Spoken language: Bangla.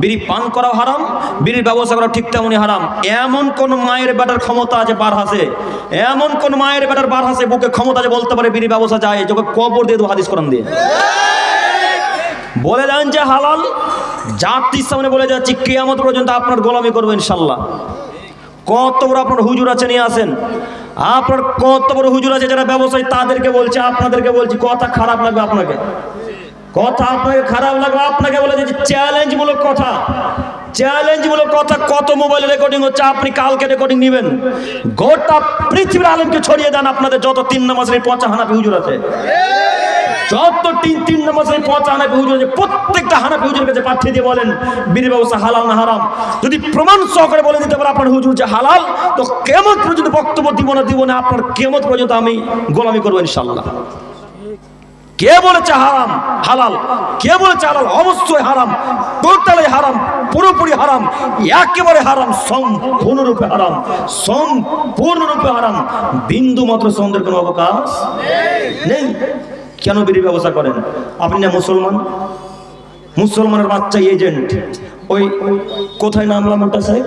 বিড়ি পান করাও হারাম, বিড়ির ব্যবস্থা করা ঠিক তেমনই হারাম। এমন কোন মায়ের বেটার ক্ষমতা আছে বার হাসে, এমন কোন মায়ের বেটার বার হাসে বুকে ক্ষমতা আছে বলতে পারে বিড়ির ব্যবস্থা যায় তোকে কবর দিয়ে দেবো হাদিস কোরআন দিয়ে। বলে দেন যে হালাল জাতির সামনে বলে যাচ্ছি, কেয়ামত পর্যন্ত আপনার গোলামি করব ইনশাল্লাহ। কত বড় আপনার হুজুর আছে, নিয়ে আসেন। আপনার কত বড় হুজুর আছে যারা ব্যবসায়ী, তাদেরকে বলছে, আপনাদেরকে বলছি, কথা খারাপ লাগবে আপনাকে। কথা আপনাকে খারাপ লাগবে আপনাকে বলে দিচ্ছি চ্যালেঞ্জমূলক কথা। চ্যালেঞ্জমূলক কথা কত মোবাইল রেকর্ডিং হচ্ছে, আপনি কালকে রেকর্ডিং নেবেন। গোটা পৃথিবীর আলমকে ছড়িয়ে দেন আপনাদের যত তিন নামাজের পচা হানাপি হুজুর আছে। যত তিন তিন নামাজের পচা হানাপি হুজুর আছে, প্রত্যেকটা হানাপি হুজুরের কাছে পাঠিয়ে দিয়ে বলেন, বীর ব্যবস্থা হালাল না হারাম। যদি প্রমাণ সহকারে বলে দিতে পারে আপনার হুজুর যে হালাল, তো কেমন পর্যন্ত বক্তব্য দিব না দিব না, আপনার কেমন পর্যন্ত আমি গোলামি করব ইনশাল্লাহ কে বলেছে হারাম, হালাল? কে বলেছে হালাল? অবশ্যই হারাম। টোটালি হারাম, পুরোপুরি হারাম, একেবারে হারাম, সম্পূর্ণরূপে হারাম সম্পূর্ণরূপে হারাম। বিন্দু মাত্র সন্দেহের কোনো অবকাশ নেই। কেন বিড়ি ব্যবসা করেন? আপনি না মুসলমান? মুসলমানের বাচ্চা এজেন্ট ওই কোথায় নামলাম ওটা, সাহেব?